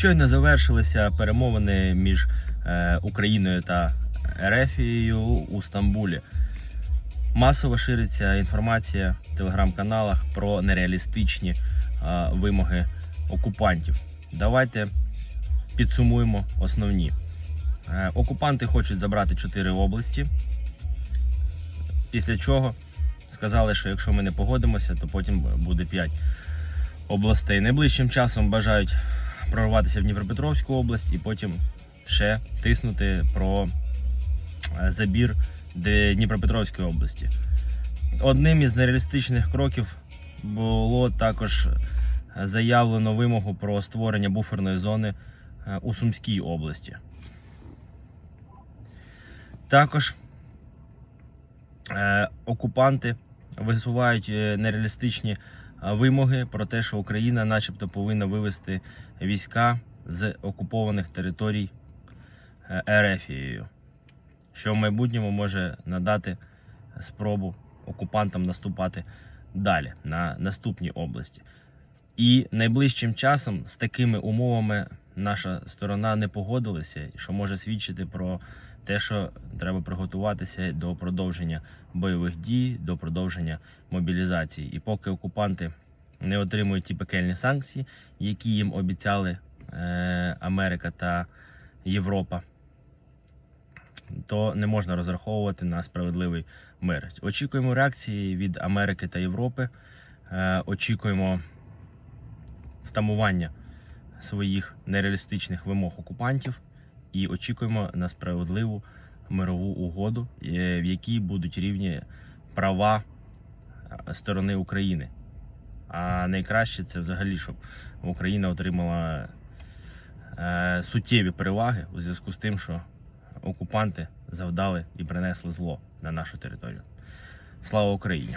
Щойно завершилися перемовини між е, Україною та Ерефією у Стамбулі. Масово шириться інформація в телеграм-каналах про нереалістичні е, вимоги окупантів. Давайте підсумуємо основні. Е, окупанти хочуть забрати чотири області. Після чого сказали, що якщо ми не погодимося, то потім буде 5 областей. Найближчим часом бажають прорватися в Дніпропетровську область і потім ще тиснути про е, забір Дніпропетровської області. Одним із нереалістичних кроків було також заявлено вимогу про створення буферної зони е, у Сумській області. Також е, окупанти висувають е, нереалістичні е, вимоги про те, що Україна, начебто, повинна вивести війська з окупованих територій Ерефією, що в майбутньому може надати спробу окупантам наступати далі на наступні області. І найближчим часом з такими умовами наша сторона не погодилася, що може свідчити про те, що треба приготуватися до продовження бойових дій, до продовження мобілізації. І поки окупанти не отримують ті пекельні санкції, які їм обіцяли е, Америка та Європа, то не можна розраховувати на справедливий мир. Очікуємо реакції від Америки та Європи. Е, очікуємо втамування своїх нереалістичних вимог окупантів і очікуємо на справедливу мирову угоду, е, в якій будуть рівні права е, сторони України. А найкраще це взагалі, щоб Україна отримала е, суттєві переваги у зв'язку з тим, що окупанти завдали і принесли зло на нашу територію. Слава Україні!